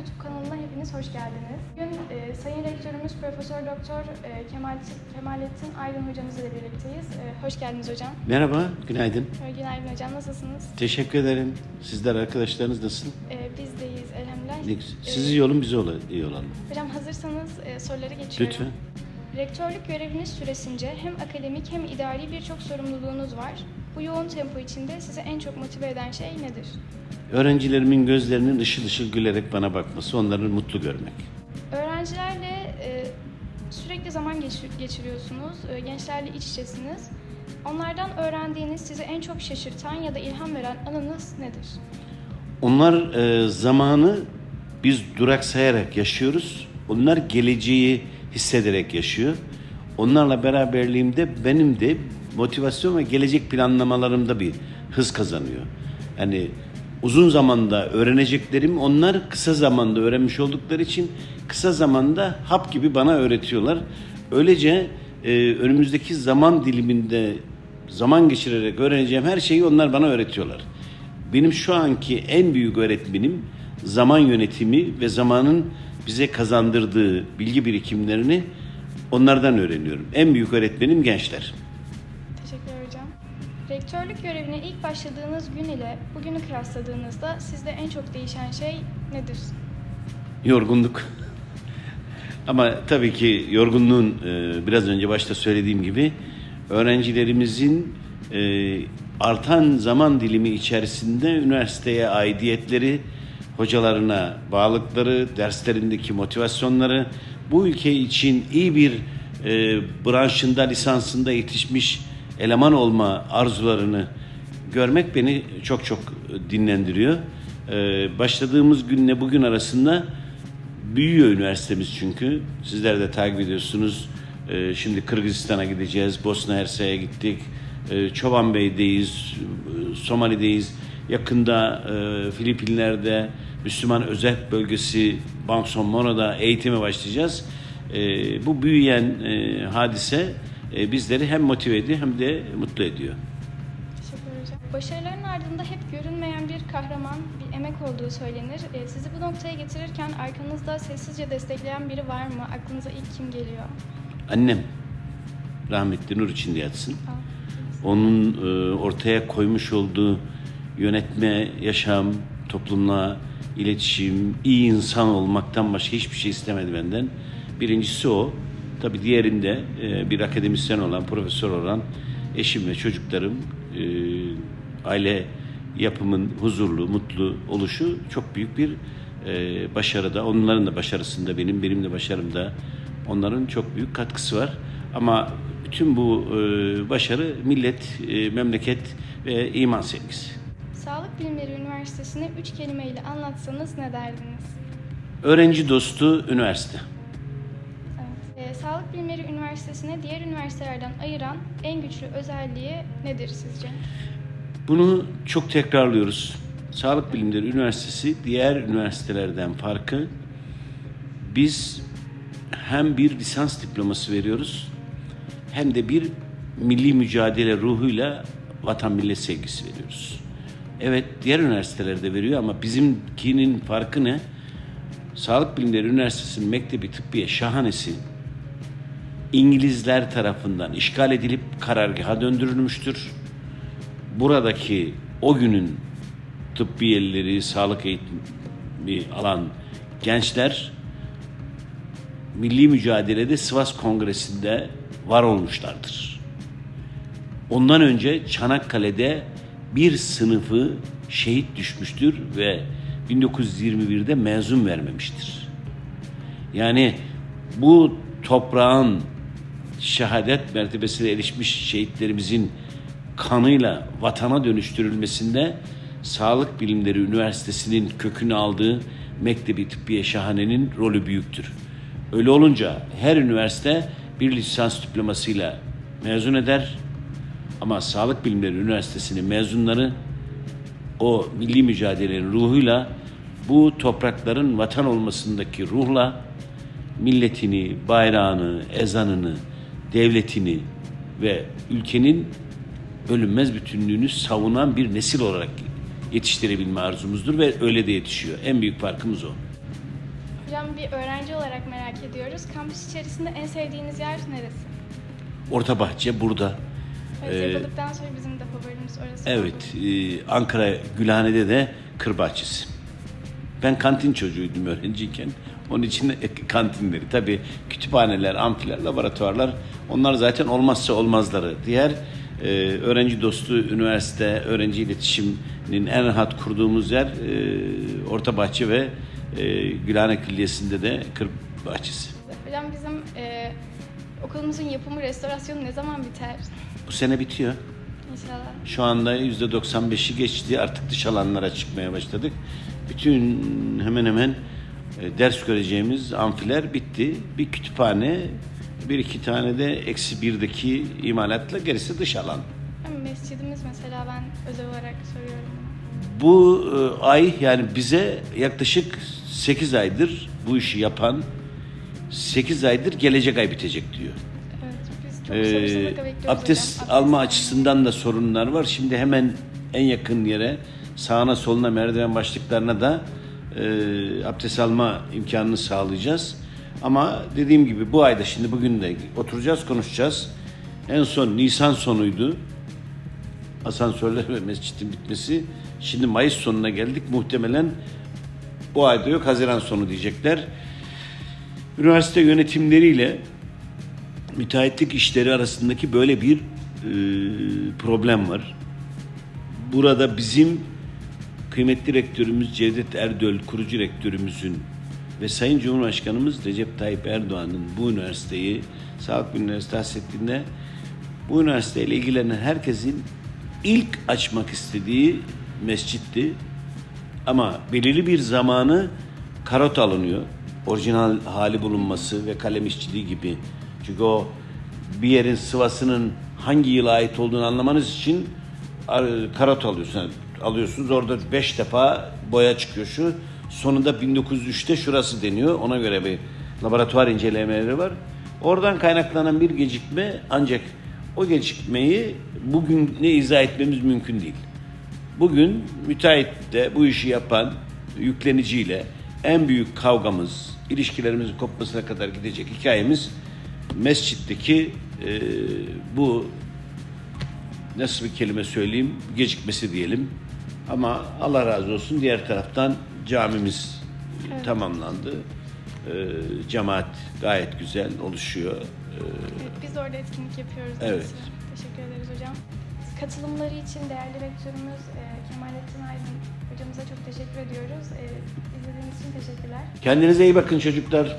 YouTube kanalına hepiniz hoş geldiniz. Bugün e, Sayın Rektörümüz Profesör Doktor e, Kemal, Kemalettin Aydın hocamız ile birlikteyiz. E, hoş geldiniz hocam. Merhaba, günaydın. E, Günaydın hocam, nasılsınız? Teşekkür ederim. Sizler arkadaşlarınız nasıl? E, biz deyiz elhamdülillah. Ne güzel. E, Siz iyi olun, biz ola- iyi olalım. Hocam hazırsanız e, sorulara geçiyorum. Lütfen. Rektörlük göreviniz süresince hem akademik hem idari birçok sorumluluğunuz var. Bu yoğun tempo içinde sizi en çok motive eden şey nedir? Öğrencilerimin gözlerinin ışıl ışıl gülerek bana bakması, onları mutlu görmek. Öğrencilerle e, sürekli zaman geçir- geçiriyorsunuz, e, gençlerle iç içesiniz. Onlardan öğrendiğiniz sizi en çok şaşırtan ya da ilham veren anınız nedir? Onlar e, zamanı biz duraksayarak yaşıyoruz. Onlar geleceği hissederek yaşıyor. Onlarla beraberliğimde benim de motivasyon ve gelecek planlamalarımda bir hız kazanıyor. Yani uzun zamanda öğreneceklerim onlar kısa zamanda öğrenmiş oldukları için kısa zamanda hap gibi bana öğretiyorlar. Öylece e, önümüzdeki zaman diliminde zaman geçirerek öğreneceğim her şeyi onlar bana öğretiyorlar. Benim şu anki en büyük öğretmenim zaman yönetimi ve zamanın bize kazandırdığı bilgi birikimlerini onlardan öğreniyorum. En büyük öğretmenim gençler. Rektörlük görevine ilk başladığınız gün ile bugünü kıyasladığınızda sizde en çok değişen şey nedir? Yorgunluk. Ama tabii ki yorgunluğun e, biraz önce başta söylediğim gibi öğrencilerimizin e, artan zaman dilimi içerisinde üniversiteye aidiyetleri, hocalarına bağlılıkları, derslerindeki motivasyonları, bu ülke için iyi bir e, branşında, lisansında yetişmiş eleman olma arzularını görmek beni çok çok dinlendiriyor. Ee, başladığımız günle bugün arasında büyüyor üniversitemiz çünkü. Sizler de takip ediyorsunuz. Ee, şimdi Kırgızistan'a gideceğiz, Bosna Hersek'e gittik, ee, Çoban Bey'deyiz, Somali'deyiz. Yakında e, Filipinler'de Müslüman Özel Bölgesi Mono'da eğitime başlayacağız. Ee, bu büyüyen e, hadise e, bizleri hem motive ediyor hem de mutlu ediyor. Teşekkür hocam. Başarıların ardında hep görünmeyen bir kahraman, bir emek olduğu söylenir. E, sizi bu noktaya getirirken arkanızda sessizce destekleyen biri var mı? Aklınıza ilk kim geliyor? Annem rahmetli nur içinde yatsın. Aa, Onun e, ortaya koymuş olduğu yönetme, yaşam, toplumla iletişim, iyi insan olmaktan başka hiçbir şey istemedi benden. Birincisi o. Tabii diğerinde e, bir akademisyen olan, profesör olan eşim ve çocuklarım e, aile yapımın huzurlu, mutlu oluşu çok büyük bir e, başarıda. Onların da başarısında benim, benim de başarımda onların çok büyük katkısı var. Ama bütün bu e, başarı millet, e, memleket ve iman sevgisi. Sağlık Bilimleri Üniversitesi'ni üç kelimeyle anlatsanız ne derdiniz? Öğrenci dostu üniversite. Üniversitesi'ne diğer üniversitelerden ayıran en güçlü özelliği nedir sizce? Bunu çok tekrarlıyoruz. Sağlık Bilimleri Üniversitesi diğer üniversitelerden farkı biz hem bir lisans diploması veriyoruz hem de bir milli mücadele ruhuyla vatan millet sevgisi veriyoruz. Evet diğer üniversitelerde veriyor ama bizimkinin farkı ne? Sağlık Bilimleri Üniversitesi'nin Mektebi Tıbbiye şahanesi İngilizler tarafından işgal edilip karargaha döndürülmüştür. Buradaki o günün tıbbiyelileri, sağlık eğitimi alan gençler milli mücadelede Sivas Kongresi'nde var olmuşlardır. Ondan önce Çanakkale'de bir sınıfı şehit düşmüştür ve 1921'de mezun vermemiştir. Yani bu toprağın şehadet mertebesine erişmiş şehitlerimizin kanıyla vatana dönüştürülmesinde Sağlık Bilimleri Üniversitesi'nin kökünü aldığı Mektebi Tıbbiye Şahane'nin rolü büyüktür. Öyle olunca her üniversite bir lisans diplomasıyla mezun eder ama Sağlık Bilimleri Üniversitesi'nin mezunları o milli mücadelenin ruhuyla bu toprakların vatan olmasındaki ruhla milletini, bayrağını, ezanını, devletini ve ülkenin bölünmez bütünlüğünü savunan bir nesil olarak yetiştirebilme arzumuzdur ve öyle de yetişiyor. En büyük farkımız o. Hocam bir öğrenci olarak merak ediyoruz. Kampüs içerisinde en sevdiğiniz yer neresi? Orta Bahçe burada. Evet, Ee, sonra bizim de favorimiz orası. Evet, e, Ankara Gülhane'de de kır bahçesi. Ben kantin çocuğuydum öğrenciyken. Onun için kantinleri, tabii kütüphaneler, amfiler, laboratuvarlar onlar zaten olmazsa olmazları. Diğer e, öğrenci dostu üniversite, öğrenci iletişiminin en rahat kurduğumuz yer e, Orta Bahçe ve e, Gülhane Külliyesi'nde de kır bahçesi. Hocam bizim e, okulumuzun yapımı, restorasyonu ne zaman biter? Bu sene bitiyor. İnşallah. Şu anda %95'i geçti. Artık dış alanlara çıkmaya başladık. Bütün hemen hemen e, ders göreceğimiz amfiler bitti. Bir kütüphane, bir iki tane de eksi birdeki imalatla gerisi dış alan. Mescidimiz mesela ben özel olarak soruyorum. Bu e, ay yani bize yaklaşık 8 aydır bu işi yapan 8 aydır gelecek ay bitecek diyor. Evet, biz çok Ee, sabırsızlıkla bekliyoruz abdest hocam. alma açısından da sorunlar var. Şimdi hemen en yakın yere sağına soluna merdiven başlıklarına da e, abdest alma imkanını sağlayacağız. Ama dediğim gibi bu ayda şimdi bugün de oturacağız konuşacağız. En son Nisan sonuydu. Asansörler ve mescitin bitmesi. Şimdi Mayıs sonuna geldik. Muhtemelen bu ayda yok Haziran sonu diyecekler. Üniversite yönetimleriyle müteahhitlik işleri arasındaki böyle bir e, problem var. Burada bizim kıymetli rektörümüz Cevdet Erdöl, kurucu rektörümüzün ve Sayın Cumhurbaşkanımız Recep Tayyip Erdoğan'ın bu üniversiteyi Sağlık Üniversitesi ettiğinde bu üniversiteyle ilgilenen herkesin ilk açmak istediği mescitti. Ama belirli bir zamanı karot alınıyor. Orijinal hali bulunması ve kalem işçiliği gibi. Çünkü o bir yerin sıvasının hangi yıla ait olduğunu anlamanız için ar- karot alıyorsunuz. Alıyorsunuz orada beş defa boya çıkıyor şu. Sonunda 1903'te şurası deniyor. Ona göre bir laboratuvar incelemeleri var. Oradan kaynaklanan bir gecikme ancak o gecikmeyi bugün ne izah etmemiz mümkün değil. Bugün müteahhitte bu işi yapan yükleniciyle en büyük kavgamız, ilişkilerimizin kopmasına kadar gidecek hikayemiz mescitteki e, bu nasıl bir kelime söyleyeyim gecikmesi diyelim. Ama Allah razı olsun diğer taraftan camimiz e, tamamlandı. E, cemaat gayet güzel oluşuyor. E, Evet, biz de orada etkinlik yapıyoruz. Evet. dolayısıyla. Teşekkür ederiz hocam. Katılımları için değerli rektörümüz e, Kemalettin Aydın hocamıza çok teşekkür ediyoruz. E, izlediğiniz için teşekkürler. kendinize iyi bakın çocuklar.